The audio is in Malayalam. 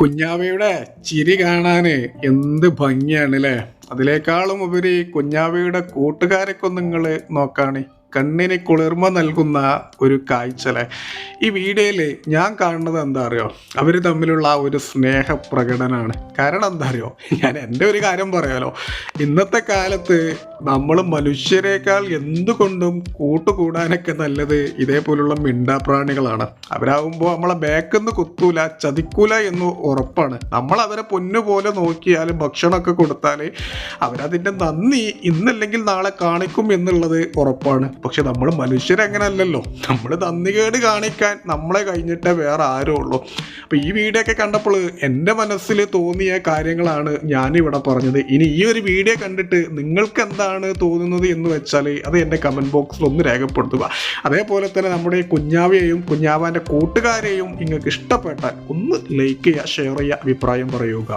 കുഞ്ഞാവയുടെ ചിരി കാണാന് എന്ത് ഭംഗിയാണ് അല്ലേ അതിനേക്കാളും ഉപരി കുഞ്ഞാവയുടെ കൂട്ടുകാരൊക്കെ നിങ്ങൾ നോക്കാണ്. കണ്ണിന് കുളിർമ നൽകുന്ന ഒരു കാഴ്ചലെ ഈ വീഡിയോയിൽ ഞാൻ കാണുന്നത് എന്താ അറിയോ? അവർ തമ്മിലുള്ള ആ ഒരു സ്നേഹ പ്രകടനമാണ് കാരണം എന്താ അറിയോ? ഞാൻ എന്റെ ഒരു കാര്യം പറയാലോ. ഇന്നത്തെ കാലത്ത് നമ്മൾ മനുഷ്യരെക്കാൾ എന്തുകൊണ്ടും കൂട്ടുകൂടാനൊക്കെ നല്ലത് ഇതേപോലുള്ള മിണ്ടാപ്രാണികളാണ്. അവരാകുമ്പോൾ നമ്മളെ ബേക്കെന്ന് കുത്തൂല ചതിക്കൂല എന്ന് ഉറപ്പാണ്. നമ്മൾ അവരെ പൊന്നുപോലെ നോക്കിയാൽ ഭക്ഷണമൊക്കെ കൊടുത്താൽ അവരതിന്റെ നന്ദി ഇന്നല്ലെങ്കിൽ നാളെ കാണിക്കും എന്നുള്ളത് ഉറപ്പാണ്. പക്ഷെ നമ്മൾ മനുഷ്യരങ്ങനല്ലല്ലോ. നമ്മൾ നന്ദികേട് കാണിക്കാൻ നമ്മളെ കഴിഞ്ഞിട്ടേ വേറെ ആരോ ഉള്ളൂ. അപ്പോൾ ഈ വീഡിയോ ഒക്കെ കണ്ടപ്പോൾ എന്റെ മനസ്സിൽ തോന്നിയ കാര്യങ്ങളാണ് ഞാനിവിടെ പറഞ്ഞത്. ഇനി ഈ ഒരു വീഡിയോ കണ്ടിട്ട് നിങ്ങൾക്ക് എന്താണ് തോന്നുന്നത് എന്ന് വെച്ചാൽ അത് എന്റെ കമന്റ് ബോക്സിൽ ഒന്ന് രേഖപ്പെടുത്തുക. അതേപോലെ തന്നെ നമ്മുടെ കുഞ്ഞാവിയെയും കുഞ്ഞാവാന്റെ കൂട്ടുകാരെയും നിങ്ങൾക്ക് ഇഷ്ടപ്പെട്ടാൽ ഒന്ന് ലൈക്ക് ചെയ്യുക ഷെയർ ചെയ്യുക അഭിപ്രായം പറയുക.